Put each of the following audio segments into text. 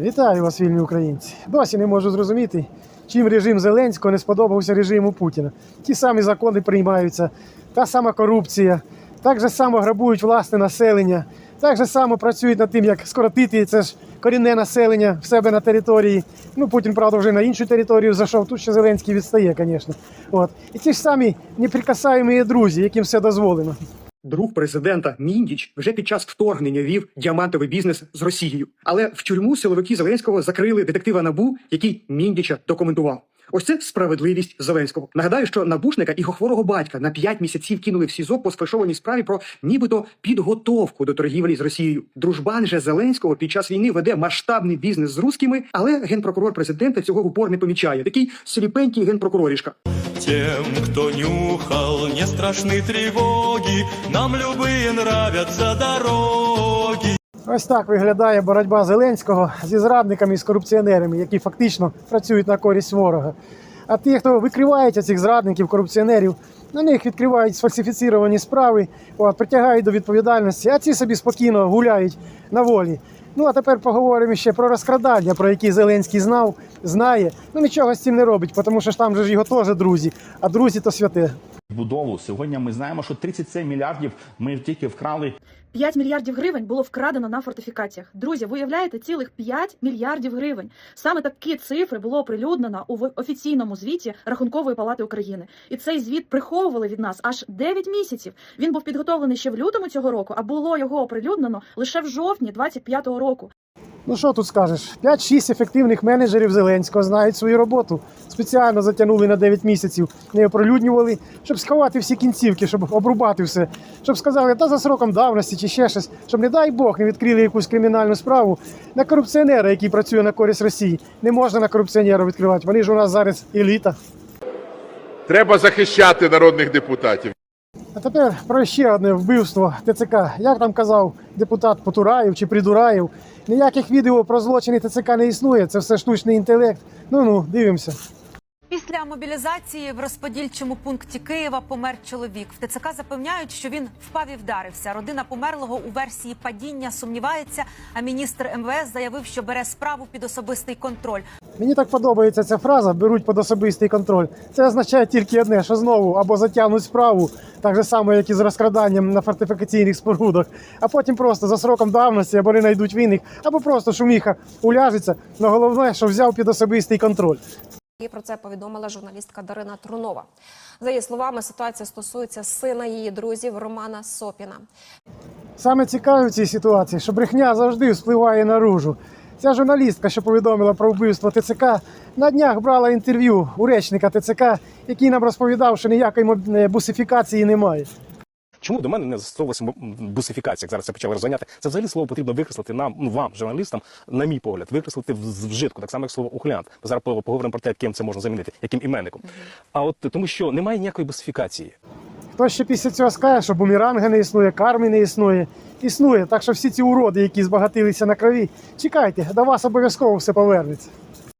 Вітаю вас, вільні українці. Досі не можу зрозуміти, чим режим Зеленського не сподобався режиму Путіна. Ті самі закони приймаються, та сама корупція, так же само грабують власне населення, так же само працюють над тим, як скоротити це ж корінне населення в себе на території. Ну, Путін, правда, вже на іншу територію зайшов. Тут ще Зеленський відстає, звісно. І ті ж самі неприкасаємі друзі, яким все дозволено. Друг президента Міндіч вже під час вторгнення вів діамантовий бізнес з Росією. Але в тюрму силовики Зеленського закрили детектива Набу, який Міндіча документував. Ось це справедливість Зеленського. Нагадаю, що набушника його хворого батька на 5 місяців кинули в СІЗО по сфальшованій справі про нібито підготовку до торгівлі з Росією. Дружбан же Зеленського під час війни веде масштабний бізнес з русскими, але генпрокурор президента цього в упор не помічає. Такий сліпенький генпрокурорішка. Тем, кто нюхал, не страшны тревоги, нам любые нравятся дороги. Ось так виглядає боротьба Зеленського зі зрадниками і з корупціонерами, які фактично працюють на користь ворога. А ті, хто викривають цих зрадників, корупціонерів, на них відкривають сфальсифіціровані справи, от, притягають до відповідальності, а ці собі спокійно гуляють на волі. Ну а тепер поговоримо ще про розкрадання, про які Зеленський знав, знає. Ну нічого з цим не робить, тому що ж там же ж його теж друзі, а друзі то святе. Будову. Сьогодні ми знаємо, що 37 мільярдів ми тільки вкрали 5 мільярдів гривень було вкрадено на фортифікаціях. Друзі, ви уявляєте цілих 5 мільярдів гривень. Саме такі цифри було оприлюднено у офіційному звіті Рахункової палати України. І цей звіт приховували від нас аж 9 місяців. Він був підготовлений ще в лютому цього року, а було його оприлюднено лише в жовтні 25-го року. Ну що тут скажеш? 5-6 ефективних менеджерів Зеленського знають свою роботу. Спеціально затягнули на 9 місяців, не оприлюднювали, щоб сховати всі кінцівки, щоб обрубати все, щоб сказали, та за сроком давності чи ще щось, щоб, не дай Бог, не відкрили якусь кримінальну справу на корупціонера, який працює на користь Росії. Не можна на корупціонера відкривати. Вони ж у нас зараз еліта. Треба захищати народних депутатів. А тепер про ще одне вбивство ТЦК. Як там казав депутат Потураєв чи Придураєв, ніяких відео про злочини ТЦК не існує. Це все штучний інтелект. Ну ну, дивимося. Після мобілізації в розподільчому пункті Києва помер чоловік. В ТЦК запевняють, що він впав і вдарився. Родина померлого у версії падіння сумнівається. А міністр МВС заявив, що бере справу під особистий контроль. Мені так подобається ця фраза беруть під особистий контроль. Це означає тільки одне, що знову або затягнуть справу, так же само, як і з розкраданням на фортифікаційних спорудах, а потім просто за сроком давності або не знайдуть винних, або просто шуміха уляжеться. Но головне, що взяв під особистий контроль. І про це повідомила журналістка Дарина Трунова. За її словами, ситуація стосується сина її друзів Романа Сопіна. Саме цікаве в цій ситуації, що брехня завжди вспливає наружу. Ця журналістка, що повідомила про вбивство ТЦК, на днях брала інтерв'ю у речника ТЦК, який нам розповідав, що ніякої е, бусифікації немає. Чому до мене не застосовувалася бусифікація, як зараз це почали розганяти? Це взагалі слово потрібно викреслити нам, ну вам, журналістам, на мій погляд, викреслити в з- вжитку, так само як слово ухилянт. Ми зараз поговоримо про те, ким це можна замінити, яким іменником. А от тому, що немає ніякої бусифікації. Хто ще після цього скаже, що бумеранга не існує, карми не існує. Існує. Так що всі ці уроди, які збагатилися на крові, чекайте, до вас обов'язково все повернеться.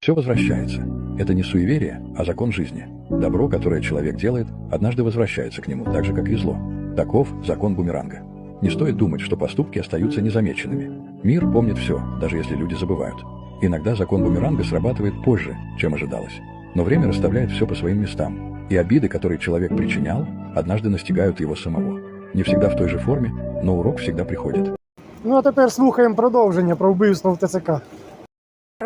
Все возвращается. Это не суеверие, а закон жизни. Добро, которое человек делает, однажды возвращается к нему, так же, как и зло. Таков закон бумеранга. Не стоит думать, что поступки остаются незамеченными. Мир помнит все, даже если люди забывают. Иногда закон бумеранга срабатывает позже, чем ожидалось. Но время расставляет все по своим местам. И обиды, которые человек причинял, однажды настигают его самого. Не всегда в той же форме, но урок всегда приходит. Ну а тепер слухаємо продовження про вбивство в ТЦК.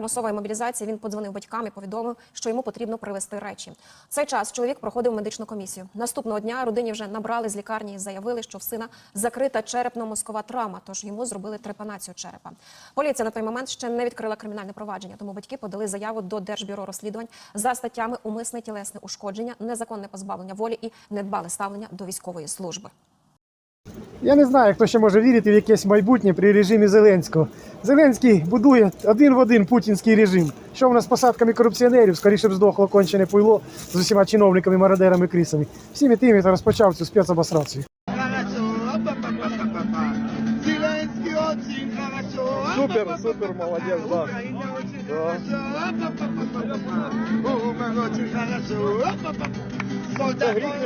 Примусової мобілізації він подзвонив батькам і повідомив, що йому потрібно привезти речі. Цей час чоловік проходив медичну комісію. Наступного дня родині вже набрали з лікарні і заявили, що в сина закрита черепно-мозкова травма, тож йому зробили трепанацію черепа. Поліція на той момент ще не відкрила кримінальне провадження, тому батьки подали заяву до Держбюро розслідувань за статтями умисне тілесне ушкодження, незаконне позбавлення волі і недбале ставлення до військової служби. Я не знаю, хто ще може вірити в якесь майбутнє при режимі Зеленського. Зеленський будує один в один путінський режим. Що в нас з посадками корупціонерів, скоріше б здохло кончене пуйло з усіма чиновниками, мародерами, крисами. Всіми тими, хто розпочав цю спецобосрацію. Супер, супер, молодец, да.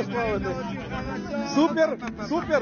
Справити. Супер, супер.